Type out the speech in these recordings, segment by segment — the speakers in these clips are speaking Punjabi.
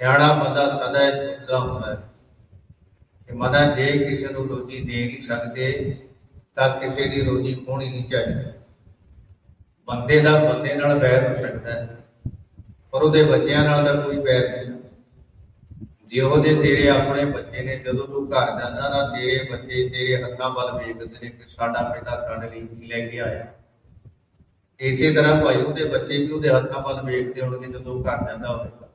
ਸਿਆਣਾ ਬੰਦਾ ਸਦਾ ਇਸ ਸੋਚਦਾ ਹੁੰਦਾ ਹੈ ਕਿ ਮਨਾ ਜੇ ਕਿਸੇ ਨੂੰ ਰੋਜੀ ਦੇ ਨਹੀਂ ਸਕਦੇ, ਤਾਂ ਕਿਸੇ ਦੀ ਰੋਜੀ ਖੋਣੀ ਨਹੀਂ ਚਾਹੀਦੀ। ਬੰਦੇ ਦਾ ਬੰਦੇ ਨਾਲ ਵੈਰ ਹੋ ਸਕਦਾ ਹੈ, ਪਰ ਉਹਦੇ ਬੱਚਿਆਂ ਨਾਲ ਤਾਂ ਕੋਈ ਵੈਰ ਨਹੀਂ। ਜੇ ਉਹਦੇ ਤੇਰੇ ਆਪਣੇ ਬੱਚੇ ਨੇ, ਜਦੋਂ ਤੂੰ ਘਰ ਜਾਂਦਾ ਨਾ, ਤੇਰੇ ਬੱਚੇ ਤੇਰੇ ਹੱਥਾਂ ਵੱਲ ਵੇਖਦੇ ਨੇ ਕਿ ਸਾਡਾ ਪਿਤਾ ਸਾਡੇ ਲਈ ਕੀ ਲੈ ਕੇ ਆਇਆ। ਇਸੇ ਤਰ੍ਹਾਂ ਭਾਈ, ਉਹਦੇ ਬੱਚੇ ਵੀ ਉਹਦੇ ਹੱਥਾਂ ਵੱਲ ਵੇਖਦੇ ਹੋਣਗੇ ਜਦੋਂ ਘਰ ਜਾਂਦਾ ਹੋਵੇਗਾ।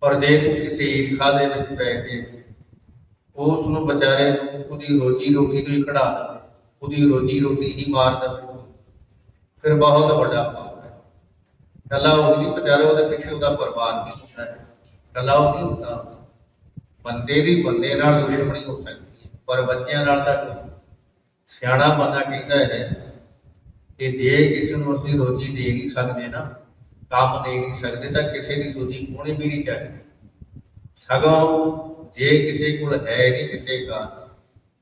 ਪਰ ਜੇ ਕਿਸੇ ਈਰਖਾ ਦੇ ਵਿੱਚ ਪੈ ਕੇ ਉਸ ਨੂੰ ਵਿਚਾਰੇ ਉਹਦੀ ਰੋਜੀ ਰੋਟੀ ਤੋਂ ਹੀ ਖੜਾ ਦੇ ਉਹਦੀ ਰੋਜੀ ਰੋਟੀ ਹੀ ਮਾਰ ਦੇਵੇ, ਫਿਰ ਬਹੁਤ ਵੱਡਾ ਪਾਪ ਹੈ। ਕੱਲਾ ਉਹ ਵਿਚਾਰੇ ਉਹਦੇ ਪਿੱਛੇ ਉਹਦਾ ਬਰਬਾਦ ਵੀ ਹੁੰਦਾ ਹੈ। ਕੱਲਾ ਉਹ ਨਹੀਂ ਹੁੰਦਾ। ਬੰਦੇ ਦੀ ਬੰਦੇ ਨਾਲ ਦੁਸ਼ਮਣੀ ਹੋ ਸਕਦੀ ਹੈ, ਪਰ ਬੱਚਿਆਂ ਨਾਲ ਤਾਂ ਸਿਆਣਾ ਬੰਦਾ ਕਹਿੰਦਾ ਹੈ ਕਿ ਜੇ ਕਿਸੇ ਨੂੰ ਅਸੀਂ ਰੋਜੀ ਦੇ ਨਹੀਂ ਸਕਦੇ ਨਾ ਕੰਮ ਦੇ ਨਹੀਂ ਸਕਦੇ ਤਾਂ ਕਿਸੇ ਦੀ ਰੋਜੀ ਖੋਣੀ ਵੀ ਨਹੀਂ ਚਾਹੀਦੀ। ਸਗੋਂ ਜੇ ਕਿਸੇ ਕੋਲ ਹੈ ਨਹੀਂ ਕਿਸੇ ਦਾ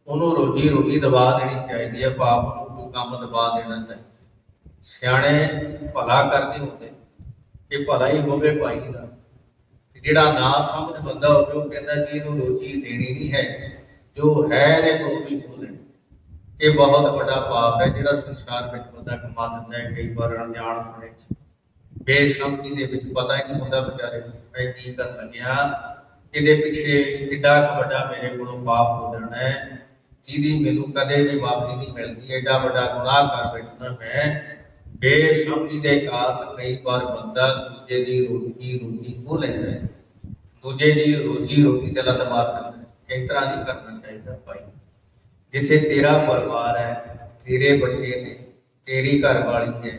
ਉਹਨੂੰ ਰੋਜੀ ਰੋਟੀ ਦਬਾ ਦੇਣੀ ਚਾਹੀਦੀ ਹੈ ਪਾਪ ਨੂੰ ਕੋਈ ਕੰਮ ਦਬਾ ਦੇਣਾ ਚਾਹੀਦਾ। ਸਿਆਣੇ ਭਲਾ ਕਰਦੇ ਹੁੰਦੇ, ਕਿ ਭਲਾ ਹੀ ਹੋਵੇ ਭਾਈ ਦਾ। ਜਿਹੜਾ ਨਾ ਸਮਝ ਬੰਦਾ ਹੋਵੇ, ਉਹ ਕਹਿੰਦਾ ਜੀ, ਇਹਨੂੰ ਰੋਜੀ ਦੇਣੀ ਨਹੀਂ ਹੈ। ਜੋ ਹੈ ਨੇ ਕੋਲ ਖੋਲਣੀ ਇਹ ਬਹੁਤ ਵੱਡਾ ਪਾਪ ਹੈ, ਜਿਹੜਾ ਸੰਸਾਰ ਵਿੱਚ ਬੰਦਾ ਕਮਾ ਦਿੰਦਾ ਹੈ, ਕਈ ਵਾਰ ਅਣਜਾਣ ਹੋਣੇ ਚ। ਬੇਸ਼ਮਤੀ ਦੇ ਵਿੱਚ ਪਤਾ ਨਹੀਂ ਹੁੰਦਾ ਵਿਚਾਰੇ ਨੂੰ ਮੈਂ ਕੀ ਕਰਨ ਲੱਗਿਆ। ਇਹਦੇ ਪਿੱਛੇ ਕਿੱਡਾ ਵੱਡਾ ਮੇਰੇ ਕੋਲੋਂ ਪਾਪ ਹੋ ਜਾਣਾ ਹੈ। ਜਿਹਦੀ ਮੈਨੂੰ ਕਦੇ ਵੀ ਮਾਫੀ ਨਹੀਂ ਮਿਲਦੀ, ਐਡਾ ਵੱਡਾ ਗੁਨਾਹ ਕਰ ਬੈਠਣਾ ਮੈਂ। ਬੇਸ਼ਮਤੀ ਦੇ ਕਾਰਨ ਕਈ ਵਾਰ ਬੰਦਾ ਦੂਜੇ ਦੀ ਰੋਜੀ ਰੋਟੀ ਖੋ ਲੈਂਦਾ ਹੈ। ਦੂਜੇ ਦੀ ਰੋਜੀ ਰੋਟੀ ਤੇ ਲੱਤ ਮਾਰ ਦਿੰਦਾ ਹੈ। ਇਸ ਤਰ੍ਹਾਂ ਨਹੀਂ ਕਰਨਾ ਚਾਹੀਦਾ ਭਾਈ। ਜਿੱਥੇ ਤੇਰਾ ਪਰਿਵਾਰ ਹੈ, ਤੇਰੇ ਬੱਚੇ ਨੇ, ਤੇਰੀ ਘਰਵਾਲੀ ਹੈ,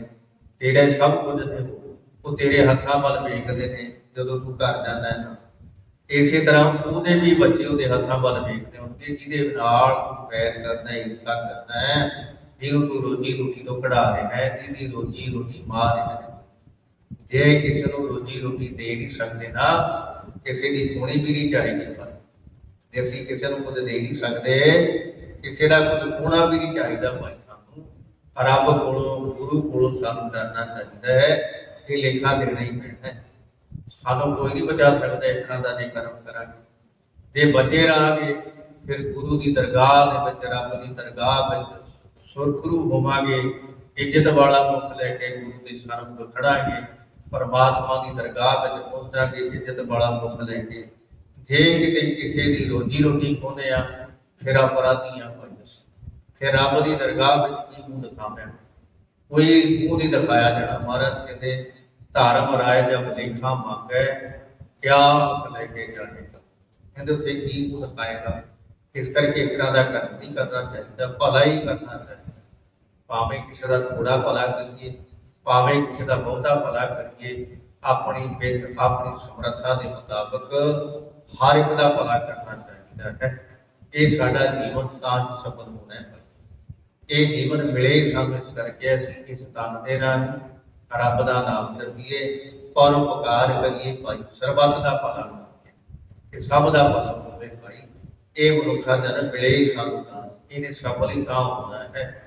ਤੇਰੇ ਸਭ ਕੁਝ ਨੇ ਉਹ ਤੇਰੇ ਹੱਥਾਂ ਵੱਲ ਵੇਖਦੇ ਨੇ ਜਦੋਂ ਤੂੰ ਘਰ ਜਾਂਦਾ ਹੈ ਇਸੇ ਤਰ੍ਹਾਂ ਉਹਦੇ ਵੀ ਬੱਚੇ ਉਹਦੇ ਹੱਥਾਂ ਵੱਲ ਵੇਖਦੇ ਹੋਣਗੇ, ਜਿਹਦੇ ਨਾਲ ਤੂੰ ਵੈਰ ਕਰਦਾ ਹੈ ਈਰਖਾ ਕਰਦਾ ਹੈ, ਜਿਹਨੂੰ ਤੂੰ ਰੋਜੀ ਰੋਟੀ ਤੋਂ ਕਢਾ ਰਿਹਾ ਹੈ, ਜਿਹਦੀ ਰੋਜੀ ਰੋਟੀ ਮਾਰ ਰਿਹਾ ਹੈ। ਜੇ ਕਿਸੇ ਨੂੰ ਰੋਜੀ ਰੋਟੀ ਦੇ ਨਹੀਂ ਸਕਦੇ ਨਾ, ਕਿਸੇ ਦੀ ਥੋੜੀ ਵੀ ਨਹੀਂ ਚਾਹੀਦੀ ਪਰ ਜੇ ਅਸੀਂ ਕਿਸੇ ਨੂੰ ਕੁਝ ਦੇ ਨਹੀਂ ਸਕਦੇ, ਕਿਸੇ ਦਾ ਕੁਝ ਹੋਣਾ ਵੀ ਨਹੀਂ ਚਾਹੀਦਾ ਭਾਈ ਸਾਨੂੰ। ਰੱਬ ਕੋਲੋਂ, ਗੁਰੂ ਕੋਲੋਂ ਸਾਨੂੰ ਡਰਨਾ ਚਾਹੀਦਾ ਹੈ। ਕਿ ਲੇਖਾ ਦੇਣਾ ਹੀ ਪੈਣਾ ਹੈ ਸਾਨੂੰ ਕੋਈ ਨਹੀਂ ਬਚਾ ਸਕਦਾ ਇਸ ਤਰ੍ਹਾਂ ਦਾ ਜੇ ਕਰਮ ਕਰਾਂਗੇ। ਜੇ ਬਚੇ ਰਹਾਂਗੇ, ਫਿਰ ਗੁਰੂ ਦੀ ਦਰਗਾਹ ਦੇ ਵਿੱਚ, ਰੱਬ ਦੀ ਦਰਗਾਹ ਵਿੱਚ ਸੁਰਖਰੂ ਹੋਵਾਂਗੇ। ਇੱਜ਼ਤ ਵਾਲਾ ਮੁਖ ਲੈ ਕੇ ਗੁਰੂ ਦੇ ਸਾਹਮਣੇ ਖੜਾਂਗੇ, ਪਰਮਾਤਮਾ ਦੀ ਦਰਗਾਹ ਵਿੱਚ ਪਹੁੰਚਾਂਗੇ, ਇੱਜ਼ਤ ਵਾਲਾ ਮੁਖ ਲੈ ਕੇ। ਜੇ ਕਿਤੇ ਕਿਸੇ ਦੀ ਰੋਜੀ ਰੋਟੀ ਖੋਹਦੇ ਆ, ਫਿਰ ਅਪਰਾਧੀ ਆ ਭਾਈ ਅਸੀਂ। ਫਿਰ ਰੱਬ ਦੀ ਦਰਗਾਹ ਵਿੱਚ ਕੀ ਮੂੰਹ ਦਿਖਾਵਾਂ ਕੋਈ ਮੂੰਹ ਨਹੀਂ ਦਿਖਾਇਆ ਜਾਣਾ ਮਹਾਰਾਜ ਕਹਿੰਦੇ, ਧਰਮ ਰਾਏ ਜਬ ਲੇਖਾ ਮੰਗੈ, ਕਿਆ ਉਸ ਲੈ ਕੇ ਜਾਣੇਗਾ ਕਹਿੰਦੇ ਉੱਥੇ ਕੀ ਮੂੰਹ ਦਿਖਾਏਗਾ? ਇਸ ਕਰਕੇ ਇਸ ਤਰ੍ਹਾਂ ਦਾ ਕਰਮ ਨਹੀਂ ਕਰਨਾ ਚਾਹੀਦਾ, ਭਲਾ ਹੀ ਕਰਨਾ ਚਾਹੀਦਾ। ਭਾਵੇਂ ਕਿਸੇ ਦਾ ਥੋੜਾ ਭਲਾ ਕਰੀਏ, ਭਾਵੇਂ ਕਿਸੇ ਦਾ ਬਹੁਤਾ ਭਲਾ ਕਰੀਏ, ਆਪਣੀ ਬਿੱਤ ਆਪਣੀ ਸਮਰੱਥਾ ਦੇ ਮੁਤਾਬਕ ਹਰ ਇੱਕ ਦਾ ਭਲਾ ਕਰਨਾ ਚਾਹੀਦਾ ਹੈ। ਇਹ ਸਾਡਾ ਜੀਵਨ ਤਾਂ ਸਫਲ ਹੋਣਾ ਹੈ। ਇਹ ਜੀਵਨ ਮਿਲੇ ਸਾਨੂੰ ਇਸ ਕਰਕੇ ਅਸੀਂ ਇਸ ਤਨ ਦੇ ਰਾਹੀਂ ਰੱਬ ਦਾ ਨਾਮ ਜਪੀਏ ਪਰਉਪਕਾਰ ਕਰੀਏ ਭਾਈ, ਸਰਬੱਤ ਦਾ ਭਲਾ ਕਰੀਏ ਕਿ ਸਭ ਦਾ ਭਲਾ ਹੋਵੇ ਭਾਈ। ਇਹ ਮਨੁੱਖਾ ਜਨਮ ਮਿਲੇ ਹੀ ਸਾਨੂੰ ਇਹਨੇ ਸਫਲ ਹੀ ਤਾਂ ਹੋਣਾ ਹੈ।